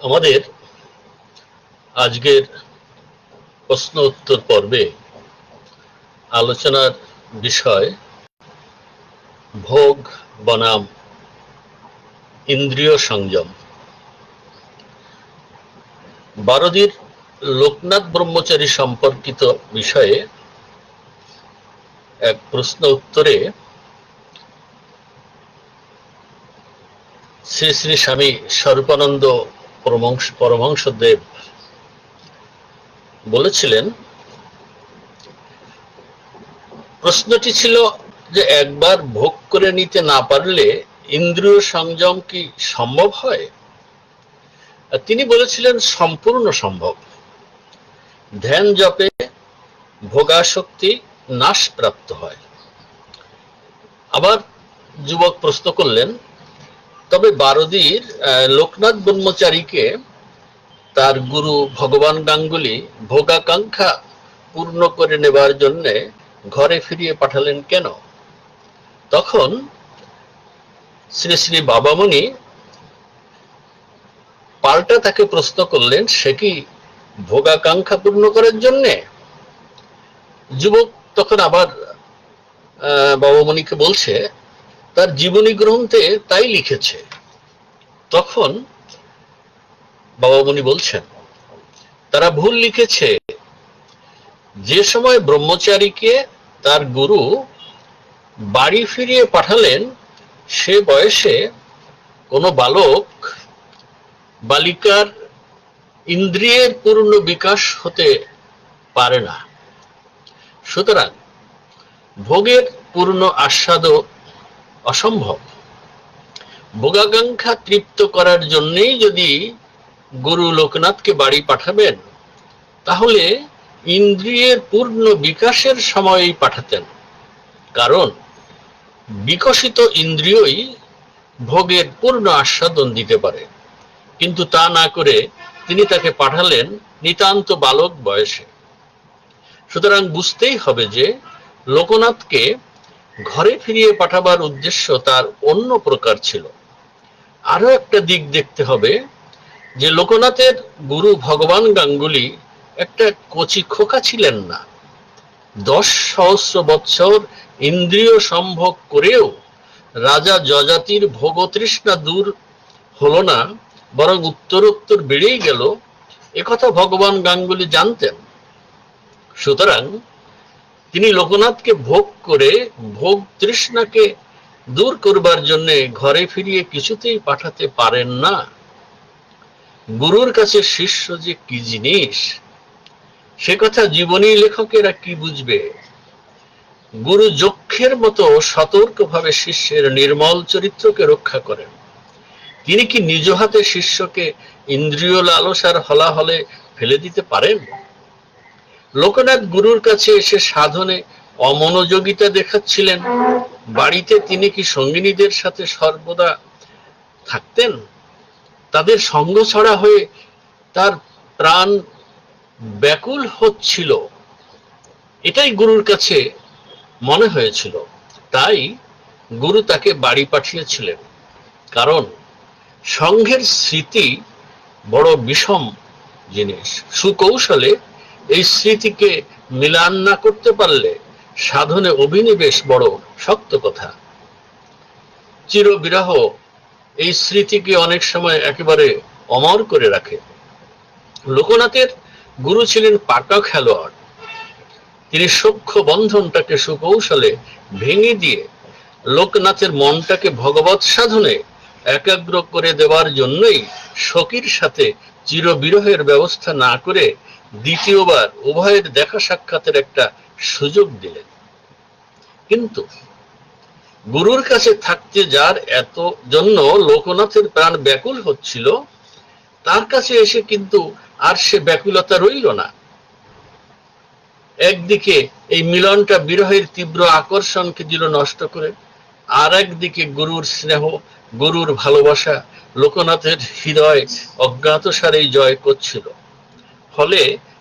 আমাদের আজকের প্রশ্ন উত্তর পর্বে আলোচনার বিষয় ভোগ বনাম, ইন্দ্রিয় সংযম। বারদির লোকনাথ ব্রহ্মচারী সম্পর্কিত বিষয়ে এক প্রশ্ন উত্তরে শ্রী শ্রী স্বামী স্বরূপানন্দ পরমংশ পরমহংসদেব বলেছিলেন, প্রশ্নটি ছিল যে একবার ভোগ করে নিতে না পারলে ইন্দ্রিয় সংযম কি সম্ভব হয়? তিনি বলেছিলেন, সম্পূর্ণ সম্ভব। ধ্যান জপে ভোগাসক্তি নাশ প্রাপ্ত হয়। আবার যুবক প্রশ্ন করলেন তবে বারদির লোকনাথ ব্রহ্মচারীকে তার গুরু ভগবান গাঙ্গুলি ভোগাকাঙ্ক্ষা পূর্ণ করে নেবার জন্য ঘরে ফিরিয়ে পাঠালেন কেন? তখন শ্রী শ্রী বাবামণি পাল্টা তাকে প্রশ্ন করলেন, সে কি ভোগাকাঙ্ক্ষা পূর্ণ করার জন্যে? যুবক তখন আবার বাবামণিকে বলছে তার জীবনী গ্রন্থে তাই লিখেছে। তখন বাবামণি বলছেন, তারা ভুল লিখেছে। যে সময় ব্রহ্মচারীকে তার গুরু বাড়ি ফিরিয়ে পাঠালেন, সে বয়সে কোনো বালক বালিকার ইন্দ্রিয়ের পূর্ণ বিকাশ হতে পারে না। সুতরাং ভোগের পূর্ণ আস্বাদও অসম্ভব। ভোগাকাঙ্ক্ষা তৃপ্ত করার জন্যেই যদি গুরু লোকনাথকে বাড়ি পাঠাবেন, তাহলে ইন্দ্রিয়ের পূর্ণ বিকাশের সময়ই পাঠাতেন। কারণ বিকশিত ইন্দ্রিয়ই ভোগের পূর্ণ আস্বাদন দিতে পারে। কিন্তু তা না করে তিনি তাকে পাঠালেন নিতান্ত বালক বয়সে। সুতরাং বুঝতেই হবে যে লোকনাথকে ঘরে ফিরিয়ে পাঠাবার উদ্দেশ্য তার অন্য প্রকার ছিল। আরও একটা দিক দেখতে হবে যে লোকনাথের গুরু ভগবান গাঙ্গুলি একটা কচি খোকা ছিলেন না। দশ সহস্র বৎসর ইন্দ্রিয় সম্ভব করেও রাজা যজাতির ভোগতৃষ্ণা দূর হলো না, বরং উত্তরোত্তর বেড়েই গেল, একথা ভগবান গাঙ্গুলি জানতেন। সুতরাং তিনি লোকনাথকে ভোগ করে ভোগ তৃষ্ণাকে দূর করবার জন্য ঘরে ফিরিয়ে কিছুতেই পাঠাতে পারেন না। গুরুর কাছে শিষ্য যে কি জিনিস, সে কথা জীবনী লেখকেরা কি বুঝবে? গুরু যক্ষের মতো সতর্কভাবে শিষ্যের নির্মল চরিত্রকে রক্ষা করেন। তিনি কি নিজ হাতে শিষ্যকে ইন্দ্রিয় লালসার হলাহলে ফেলে দিতে পারেন? লোকনাথ গুরুর কাছে এসে সাধনে অমনোযোগিতা দেখাচ্ছিলেন। বাড়িতে তিনি কি সঙ্গিনীদের সাথে সর্বদা থাকতেন? তাদের সঙ্গ ছড়া হয়ে তার প্রাণ ব্যাকুল হচ্ছিল। এটাই গুরুর কাছে মনে হয়েছিল। তাই গুরু তাকে বাড়ি পাঠিয়েছিলেন। কারণ সংঘের স্মৃতি বড় বিষম জিনিস। সুকৌশলে এই স্মৃতিকে মিলান না করতে পারলে সাধনে অভিনিবেশ বড় শক্ত কথা। চিরবিরহ এই স্মৃতিকে অনেক সময় একেবারে অমর করে রাখে। লোকনাথের গুরু ছিলেন পাকা খেলোয়াড়। তিনি সূক্ষ্ম বন্ধনটাকে সুকৌশলে ভেঙে দিয়ে লোকনাথের মনটাকে ভগবত সাধনে একাগ্র করে দেওয়ার জন্যই সখীর সাথে চিরবিরহের ব্যবস্থা না করে দ্বিতীয়বার উভয়ের দেখা সাক্ষাতের একটা সুযোগ দিলেন। কিন্তু গুরুর কাছে থাকতে যার এত জন্য লোকনাথের প্রাণ ব্যাকুল হচ্ছিল, তার কাছে এসে কিন্তু আর সে ব্যাকুলতা রইল না। একদিকে এই মিলনটা বিরহের তীব্র আকর্ষণকে দিল নষ্ট করে, আর একদিকে গুরুর স্নেহ, গুরুর ভালোবাসা লোকনাথের হৃদয় অজ্ঞাতসারেই জয় করছিল। ফলে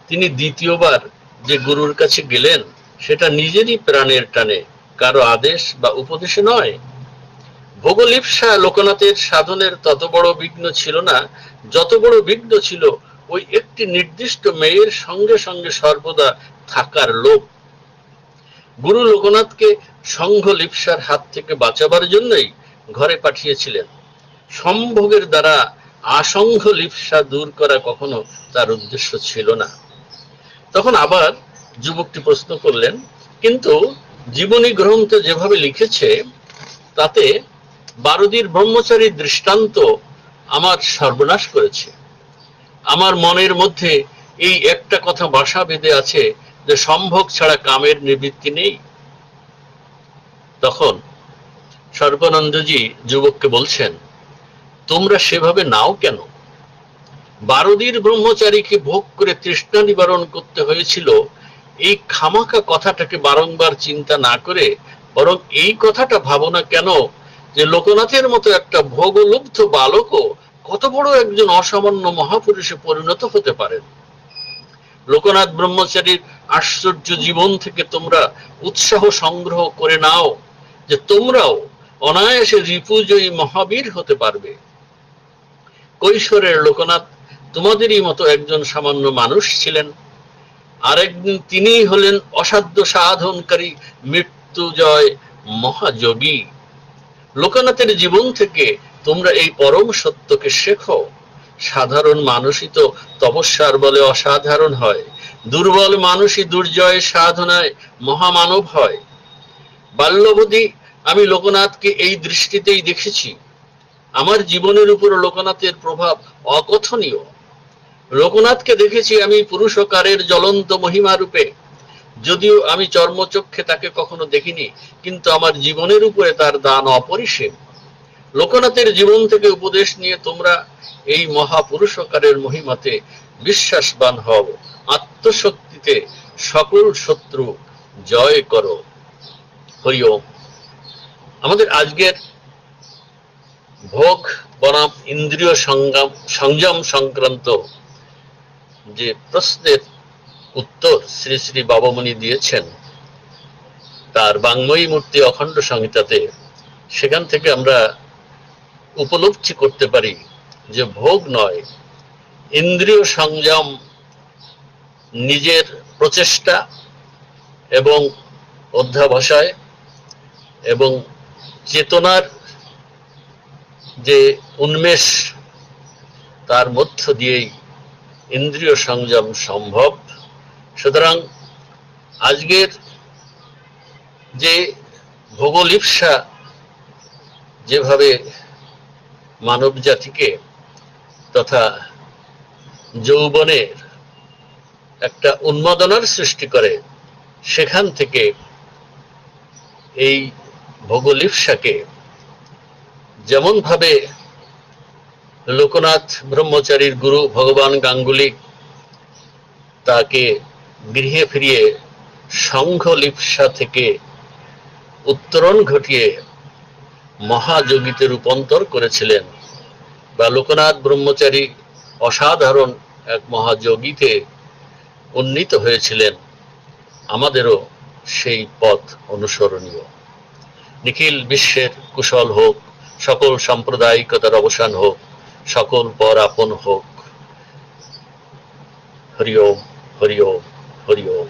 তিনি দ্বিতীয়বার যে গুরুর কাছে গেলেন, সেটা নিজেরই প্রাণের টানে, কারও আদেশ বা উপদেশে নয়। ভোগলিপসা লোকনাথের সাধনের তত বড় বিঘ্ন ছিল না, যত বড় বিঘ্ন ছিল ওই একটি নির্দিষ্ট মেয়ের সঙ্গে সঙ্গে সর্বদা থাকার লোভ। গুরু লোকনাথকে সংঘ লিপসার হাত থেকে বাঁচাবার জন্যই ঘরে পাঠিয়েছিলেন। সম্ভোগের দ্বারা আসংঘ লিপসা দূর করা কখনো তার উদ্দেশ্য ছিল না। তখন আবার যুবকটি প্রশ্ন করলেন, কিন্তু জীবনী গ্রন্থ যেভাবে লিখেছে, তাতে বারদির ব্রহ্মচারীর দৃষ্টান্ত আমার সর্বনাশ করেছে। আমার মনের মধ্যে এই একটা কথা বাসা বেঁধে আছে যে সম্ভোগ ছাড়া কামের নিবৃত্তি নেই। তখন সর্বানন্দজি যুবককে বলছেন তোমরা সেভাবে নাও কেন? বারদির ব্রহ্মচারীকে ভোগ করে তৃষ্ণা নিবারণ করতে হয়েছিল। এই খামাকা কথাটাকে বারংবার চিন্তা না করে বরং এই কথাটা ভাবো না কেন যে লোকনাথের মতো একটা ভোগলুব্ধ বালকও কত বড় একজন অসামান্য মহাপুরুষে পরিণত হতে পারেন? লোকনাথ ব্রহ্মচারীর আশ্চর্য জীবন থেকে তোমরা উৎসাহ সংগ্রহ করে নাও যে তোমরাও অনায়াসে রিপুজয়ী মহাবীর হতে পারবে। কৈশোরের লোকনাথ তোমাদেরই মতো একজন সামান্য মানুষ ছিলেন। আরেকদিন তিনিই হলেন অসাধ্য সাধনকারী মৃত্যুজয় মহাযোগী। লোকনাথের জীবন থেকে তোমরা এই পরম সত্যকে শেখো। সাধারণ মানুষই তো তপস্যার বলে অসাধারণ হয়। দুর্বল মানুষই দুর্জয় সাধনায় মহামানব হয়। বাল্যবধি আমি লোকনাথকে এই দৃষ্টিতেই দেখেছি। আমার জীবনের উপর লোকনাথের প্রভাব অকথনীয়। লোকনাথকে দেখেছি আমি পুরুষকারের জ্বলন্ত মহিমা রূপে। যদিও আমি চর্মচক্ষে তাকে কখনো দেখিনি, কিন্তু আমার জীবনের উপরে তার দান অপরিসীম। লোকনাথের জীবন থেকে উপদেশ নিয়ে তোমরা এই মহাপুরুষকারের মহিমাতে বিশ্বাসবান হও, আত্মশক্তিতে সকল শত্রু জয় করো। হরি আমাদের আজকের ভোগ, বনাম, ইন্দ্রিয় সংগ্রাম, সংযম সংক্রান্ত যে প্রশ্নের উত্তর শ্রী শ্রী বাবামণি দিয়েছেন, তার বাংময়ী মূর্তি অখণ্ড সংহিতাতে, সেখান থেকে আমরা উপলব্ধি করতে পারি যে ভোগ নয়, ইন্দ্রিয় সংযম নিজের প্রচেষ্টা এবং অধ্যাবসায় এবং চেতনার যে উন্মেষ তার মধ্য দিয়েই ইন্দ্রিয় সংযম সম্ভব। সুতরাং আজকের যে ভোগলিপসা যেভাবে মানব জাতিকে তথা যৌবনের একটা উন্মাদনার সৃষ্টি করে, সেখান থেকে এই ভোগলিপসাকে যেমন ভাবে লোকনাথ ব্রহ্মচারীর গুরু ভগবান গাঙ্গুলি তাকে গৃহে ফিরিয়ে সংঘ লিপসা থেকে উত্তরণ ঘটিয়ে মহাযোগীতে রূপান্তর করেছিলেন বা লোকনাথ ব্রহ্মচারী অসাধারণ এক মহাযোগীতে উন্নীত হয়েছিলেন। আমাদেরও সেই পথ অনুসরণীয়। নিখিল বিশ্বের কুশল হোক সকল সাম্প্রদায়িকতার অবসান হোক সকল পর আপন হোক। হরি ওম হরি ওম হরি ওম।